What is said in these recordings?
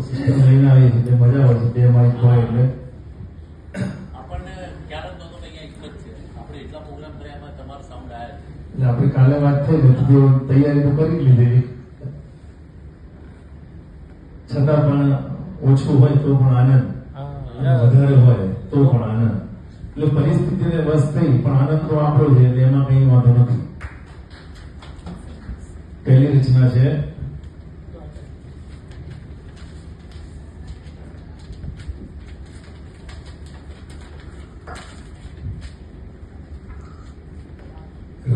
System લઈને આવી છે એટલે મજા આવે છે બે માઇક હોય એટલે. આપણે એટલા કાલે વાત થઈ હતી તો તૈયારી તો કરી લીધેલી છતાં પણ ઓછું હોય તો પણ આનંદ. અને વધારે હોય તો પણ આનંદ. એટલે પરિસ્થિતિને બસ થઈ પણ આનંદ તો આપણો છે એટલે એમાં કઈ વાંધો નથી. પહેલી રચના છે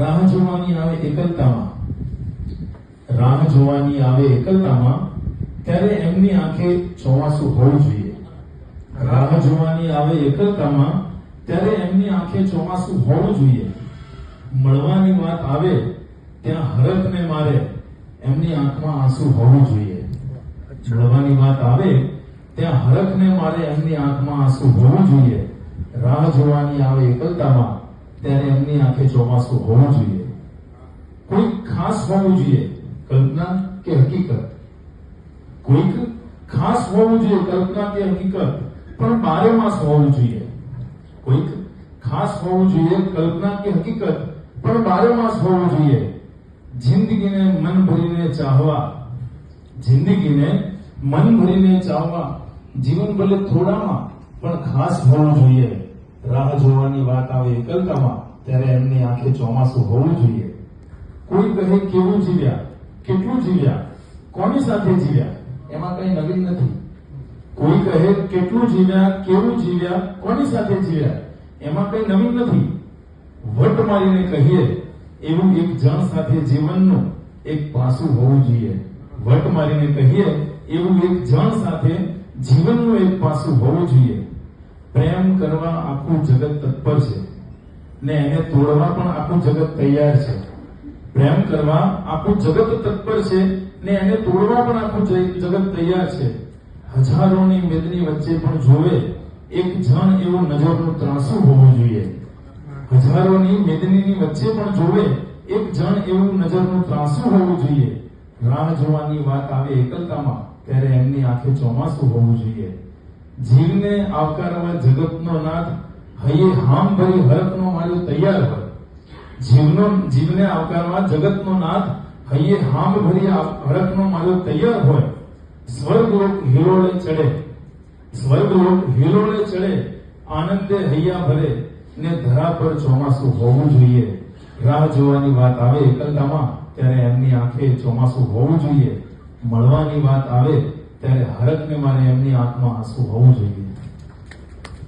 રાહ જોવાની આવે એકલતામાં. રાહ જોવાની આવે એકલતામાં, ત્યારે એમની આંખે ચોમાસું હોવું જોઈએ. રાહ જોવાની આવે એકલતામાં, ત્યારે એમની આંખે ચોમાસું હોવું જોઈએ. મળવાની વાત આવે, ત્યાં હરખને મારે, એમની આંખમાં આંસુ હોવું જોઈએ. મળવાની વાત આવે, ત્યાં હરખને મારે એમની આંખમાં આંસુ હોવું જોઈએ. રાહ જોવાની આવે એકલતામાં ત્યારે એમની આંખે ચોમાસું હોવું જોઈએ. કોઈ ખાસ હોવું જોઈએ કલ્પના કે હકીકત? કોઈક ખાસ હોવું જોઈએ કલ્પના કે હકીકત? પણ બારે માસ હોવું જોઈએ. કોઈક ખાસ હોવું જોઈએ કલ્પના કે હકીકત? પણ બારે માસ હોવું જોઈએ. જિંદગીને મન ભરીને ચાહવા. જિંદગીને મન ભરીને ચાહવા. જીવન ભલે થોડામાં, પણ ખાસ હોવું જોઈએ. રાહ જોવાની વાત આવે એકલતામાં ત્યારે એમની આંખે ચોમાસું હોવું જોઈએ. કોઈ કહે કેવું જીવ્યા, કેટલું જીવ્યા, કોની સાથે જીવ્યા? એમાં કઈ નવીન નથી. કોઈ કહે કેટલું જીવ્યા, કેવું જીવ્યા, કોની સાથે જીવ્યા? એમાં કઈ નવીન નથી. વટ મારીને કહીએ, એવું એક જણ સાથે જીવનનું એક પાસું હોવું જોઈએ. વટ મારીને કહીએ, એવું એક જણ સાથે જીવનનું એક પાસું હોવું જોઈએ. પ્રેમ કરવા આખું જગત તત્પર છે ને એને તોડવા પણ આખું જગત તૈયાર છે. પ્રેમ કરવા આખું જગત તત્પર છે ને એને તોડવા પણ આખું જગત તૈયાર છે. હજારોની મેદની વચ્ચે પણ જોવે, એક જણ એવું નજરનું ત્રાસુ હોવું જોઈએ. હજારોની મેદનીની વચ્ચે પણ જોવે, એક જણ એવું નજરનું ત્રાસુ હોવું જોઈએ. રાહ જોવાની વાત આવે એકલતામાં, ત્યારે એમની આંખે ચોમાસું હોવું જોઈએ. જીવને આવકારવા જગતનો નાથ, હૈયે હામ ભરી હરકનો માર્યો તૈયાર હોય. જીવનો જીવને આવકારવા જગતનો નાથ, હૈયે હામ ભરી હરકનો માર્યો તૈયાર હોય. સ્વર્ગલોક હિલોળે ચડે. સ્વર્ગલોક હિલોળે ચડે. આનંદે હૈયા ભરે. ને ધરા પર ચોમાસું હોવું જોઈએ. રાહ જોવાની વાત આવે એકલતામાં, ત્યારે એમની આંખે ચોમાસું હોવું જોઈએ. મળવાની વાત આવે ત્યારે હરકને મારે એમની આંખમાં આંસુ હોવું જોઈએ.